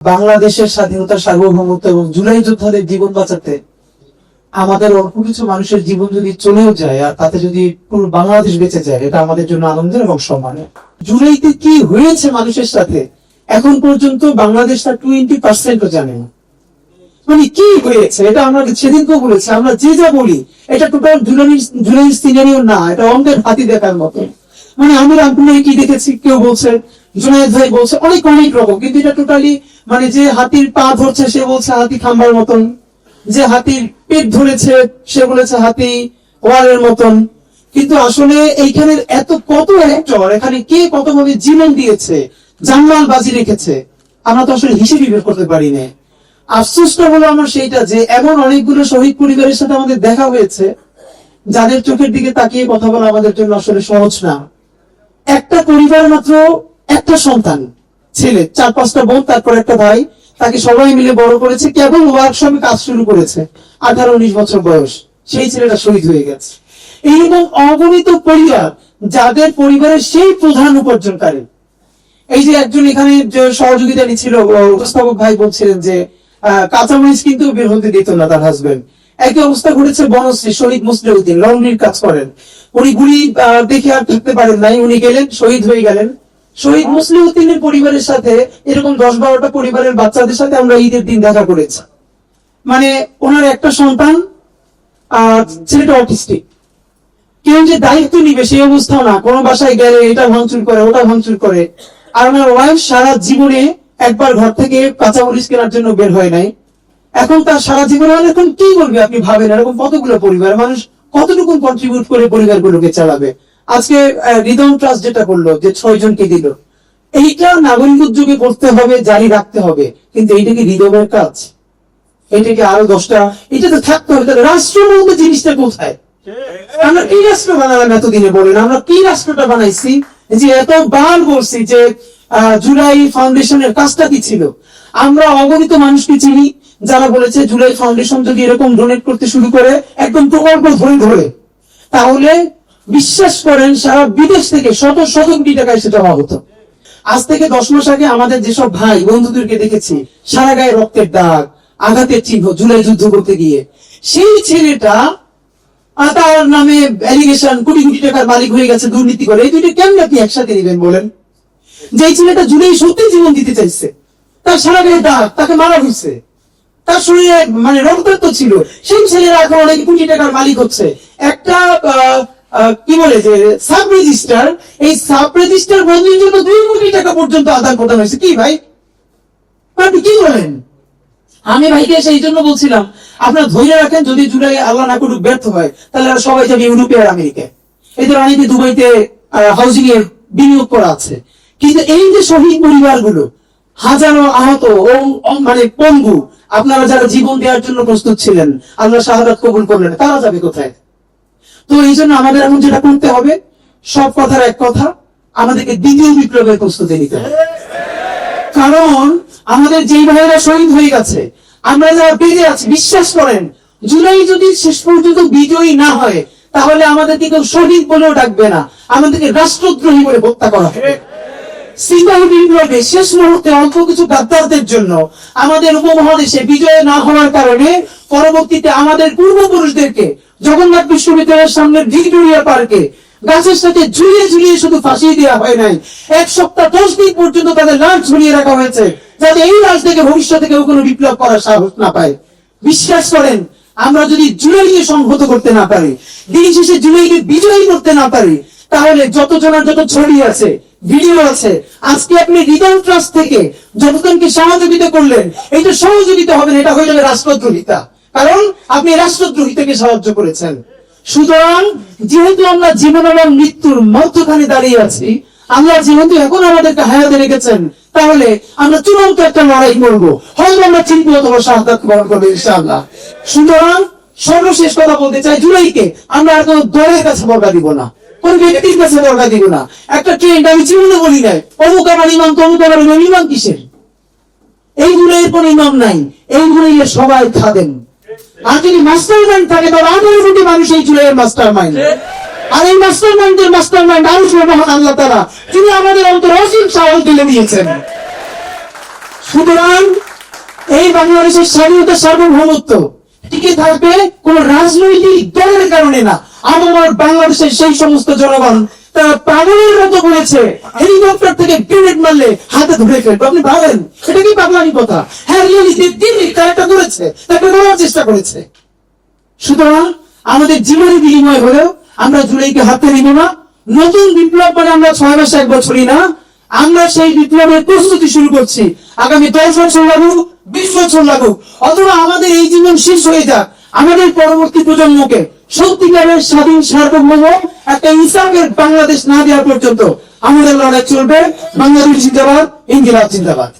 বাংলাদেশের স্বাধীনতা সার্বভৌমত্ব এবং জুলাই যোদ্ধাদের জীবন বাঁচাতে আমাদের অল্প কিছু মানুষের জীবন যদি চলেও যায় আর তাতে যদি পুরো বাংলাদেশ বেঁচে যায়, এটা আমাদের জন্য আনন্দের এবং সম্মানের। জুলাইতে কি হয়েছে মানুষের সাথে? এখন পর্যন্ত বাংলাদেশ তার টোয়েন্টি পার্সেন্টও জানে না। মানে কি হয়েছে? এটা আমরা সেদিনকেও বলেছি, আমরা যে যা বলি, এটা টোটাল জুলাই জুলাই সিনারিও না, এটা অঙ্কের হাতি দেখার মতো। মানে আমি রামপুরে কি দেখেছি? কেউ বলছে, জুনায়দ ভাই বলছে, অনেক অনেক রকম, কিন্তু এটা টোটালি মানে যে হাতির পা ধরছে, সে বলছে, হাতি খাম্বার মতন। যে হাতির পেট ধরেছে, সে বলেছে, হাতি ওয়ালের মতন। কিন্তু আসলে এইখানে এত, কত অ্যাক্টর এখানে কে কতভাবে জীবন দিয়েছে, জানমাল বাজি রেখেছে, আমরা তো আসলে হিসেবই বের করতে পারি না আফসোসটা হলো আমার সেইটা যে, এমন অনেকগুলো শহীদ পরিবারের সাথে আমাদের দেখা হয়েছে, যাদের চোখের দিকে তাকিয়ে কথা বলা আমাদের জন্য আসলে সহজ না। একটা পরিবার মাত্র একটা সন্তান। ছেলে, চার পাঁচটা বোন, তারপর একটা ভাই, তাকে সবাই মিলে বড় করেছে, কেবল ওয়ার্কশপে কাজ শুরু করেছে। আঠারো, উনিশ বছর বয়স, সেই ছেলেটা শহীদ হয়ে গেছে। এইরকম অগণিত পরিবার, যাদের পরিবারের সেই প্রধান উপার্জনকারী। এই যে একজন এখানে সহযোগিতা নিচ্ছিল উপস্থাপক ভাই বলছিলেন যে কাঁচামরিচ কিন্তু বের হতে দিত না তার হাজবেন্ড একই অবস্থা ঘটেছে বনশ্রী শহীদ মুসলিউদ্দিন, লন্ডনির কাজ করেন। উনি গুলি দেখে আর থাকতে পারেন নাই, উনি গেলেন, শহীদ হয়ে গেলেন। শহীদ মুসলিউদ্দিনের পরিবারের সাথে এরকম দশ বারোটা পরিবারের বাচ্চাদের সাথে আমরা ঈদের দিন দেখা করেছি। মানে ওনার একটা সন্তান আর ছেলেটা অটিস্টিক। কেউ যে দায়িত্ব নিবে সেই অবস্থাও না, কোনো বাসায় গেলে এটা ভাঙচুর করে, ওটা ভাঙচুর করে। আর আমার ওয়াইফ সারা জীবনে একবার ঘর থেকে কাঁচামরিচ কেনার জন্য বের হয় নাই। এখন তার সারা জীবনে এখন কি করবে আপনি ভাবেন? এরকম কতগুলো পরিবার? মানুষ কতটুকু কন্ট্রিবিউট করে পরিবারগুলোকে চালাবে? আজকে রিদম ট্রাস্ট যেটা করল, যে ছয় জনকে দিল, এইটা নাগরিক উদ্যোগে করতে হবে, জারি রাখতে হবে। কিন্তু এইটা কি রিদমের কাজ? এটাকে আরও দশটা? এটা তো থাকতে হবে। তাহলে রাষ্ট্র বলতে জিনিসটা কোথায়? আমরা কি রাষ্ট্র বানালাম এতদিনে বলেন? আমরা কি রাষ্ট্রটা বানাইছি? যে এত বার বলছি যে জুলাই ফাউন্ডেশনের কাজটা কি ছিল? আমরা অগণিত মানুষকে চিনি, যারা বলেছে জুলাই ফাউন্ডেশন যদি এরকম ডোনেট করতে শুরু করে, একদম প্রকল্প ধরে ধরে, তাহলে বিশ্বাস করেন, সারা বিদেশ থেকে শত শত কোটি টাকায় সেটা হওয়া হতো। আজ থেকে দশ মাস আগে আমাদের যেসব ভাই বন্ধুদেরকে দেখেছি, সারা গায়ে রক্তের দাগ, আঘাতের চিহ্ন, জুলাই যুদ্ধ করতে গিয়ে, সেই ছেলেটা তার নামে অ্যালিগেশন কোটি কোটি টাকার মালিক হয়ে গেছে, দুর্নীতি করে, এই দুইটা কেমন আপনি একসাথে নেবেন বলেন? যে ছেলেটা জুলাই সত্যি জীবন দিতে চাইছে, তার সারা গায়ে দাগ, তাকে মারা হয়েছে। তার শরীরে মানে রক্তাক্ত ছিল। সেই ছেলেরা এখন অনেক কোটি টাকার মালিক হচ্ছে। একটা কি বলে যে সাব রেজিস্টার এই সাব রেজিস্টার বদলির জন্য দুই কোটি টাকা পর্যন্ত আদান প্রদান হয়েছে। কি ভাই? আপনি কি বলেন? আমি ভাইকে সেই জন্য বলছিলাম, আপনারা ধৈর্য রাখেন, যদি জুলাই আল্লাহ না করুক, ব্যর্থ হয়, তাহলে সবাই যাবে ইউরোপে আর আমেরিকায়। এদের অনেকে দুবাইতে হাউজিং এর বিনিয়োগ করা আছে। কিন্তু এই যে শহীদ পরিবারগুলো, হাজারো আহত মানে পঙ্গু, আপনারা যারা জীবন দেওয়ার জন্য প্রস্তুত ছিলেন, আল্লাহ শাহাদাত কবুল করলেন, তারা যাবে কোথায়? তো এই জন্য আমাদের এখন যেটা করতে হবে, সব কথার এক কথা, আমাদেরকে দ্বিতীয় বিপ্লবের প্রস্তুতি নিতে হবে। কারণ আমাদের যেই ভাইয়েরা শহীদ হয়ে গেছে, আমরা যারা বেঁচে আছি, বিশ্বাস করেন, জুলাই যদি শেষ পর্যন্ত বিজয়ী না হয়, তাহলে আমাদেরকে কেউ শহীদ বলেও ডাকবে না। আমাদেরকে রাষ্ট্রদ্রোহী বলে হত্যা করা হবে। সিপাহী বিপ্লবে শেষ মুহূর্তে অল্প কিছু গাদ্দারদের জন্য আমাদের উপমহাদেশে বিজয় না হওয়ার কারণে পরবর্তীতে আমাদের পূর্বপুরুষদেরকে জগন্নাথ বিশ্ববিদ্যালয়ের সামনে ভিক্টোরিয়া পার্কে গাছের সাথে ঝুলিয়ে ঝুলিয়ে শুধু ফাঁসিয়ে দেওয়া হয় নাই। এক সপ্তাহ, দশ দিন পর্যন্ত তাদের লাশ ঝুলিয়ে রাখা হয়েছে, যাতে এই লাশ থেকে ভবিষ্যতে কেউ কোনো বিপ্লব করার সাহস না পায়। বিশ্বাস করেন, আমরা যদি জুলাইকে সংহত করতে না পারি, দিন শেষে জুলাইকে বিজয়ী করতে না পারি, তাহলে যত জনের যত ছড়ি আছে, ভিডিও আছে, আজকে আপনি রিটার্ন ট্রাস্ট থেকে যতজনকে সহযোগিতা করলেন এইটা সহযোগিতা হবে না, এটা হয়ে যাবে রাষ্ট্রদ্রোহিতা কারণ আপনি রাষ্ট্রদ্রোহিতাকে সাহায্য করেছেন। সুতরাং যেহেতু আমরা জীবন এবং মৃত্যুর মধ্যখানে দাঁড়িয়ে আছি, আমরা যেহেতু এখন আমাদেরকে হায়াতে রেখেছেন, তাহলে আমরা চূড়ান্ত একটা লড়াই করব। হয়তো আমরা চিনবো অথবা শাহাদাত বরণ করব ইনশাআল্লাহ। সুতরাং সর্বশেষ কথা বলতে চাই, জুলাইকে আমরা আর কোনো দলের কাছে বর্গা দিব না, কোন ব্যক্তির কাছে বর্গা দিব না। একটা ট্রেন্ড আমি জীবনে বলি নাই, অমুক আমার ইমাম, তমুক আমার ইমাম ইমাম কিসের? এই জুলাইয়ের কোন ইমাম নাই, এই জুলাইয়ের সবাই খাদেন আর যদি মাস্টার মাইন্ড থাকে আঠারো কোটি মানুষ এই জুলাইয়ের মাস্টার মাইন্ড আর এই মাস্টার মাইন্ডের মাস্টার মাইন্ড আরও মহান আল্লাহ তারা তিনি আমাদের অন্তর অসীম সাহস দিলে দিয়েছেন। সুতরাং এই বাংলাদেশের স্বাধীনতা সার্বভৌমত্ব টিকে থাকবে কোন রাজনৈতিক দলের কারণে না। আমার বাংলাদেশের সেই সমস্ত জনগণ তারা পাগলের মতো বলেছে। হেলিকপ্টার থেকে গ্রেনেড মারলে হাতে ধরে ফেলবে। আপনি ভাবেন এটা কি পাগলানি কথা? হ্যাঁ রিয়েলি দিল্লি তারা করেছে তাকে বলার চেষ্টা করেছে। সুতরাং আমাদের জীবনের বিনিময় হলেও আমরা জুলাইকে হাতে নিব না। নতুন বিপ্লব মানে আমরা ছয় মাস এক বছরই না। আমরা সেই বিপ্লবের প্রস্তুতি শুরু করছি। আগামী দশ বছর লাগুক, বিশ বছর লাগুক। অথবা আমাদের এই জীবন শেষ হয়ে যাক। আমাদের পরবর্তী প্রজন্মকে সত্যিকারের স্বাধীন সার্বভৌম একটা ইসলামের বাংলাদেশ না দেওয়া পর্যন্ত আমাদের লড়াই চলবে। বাংলাদেশ জিন্দাবাদ ইন্দিরা জিন্দাবাদ।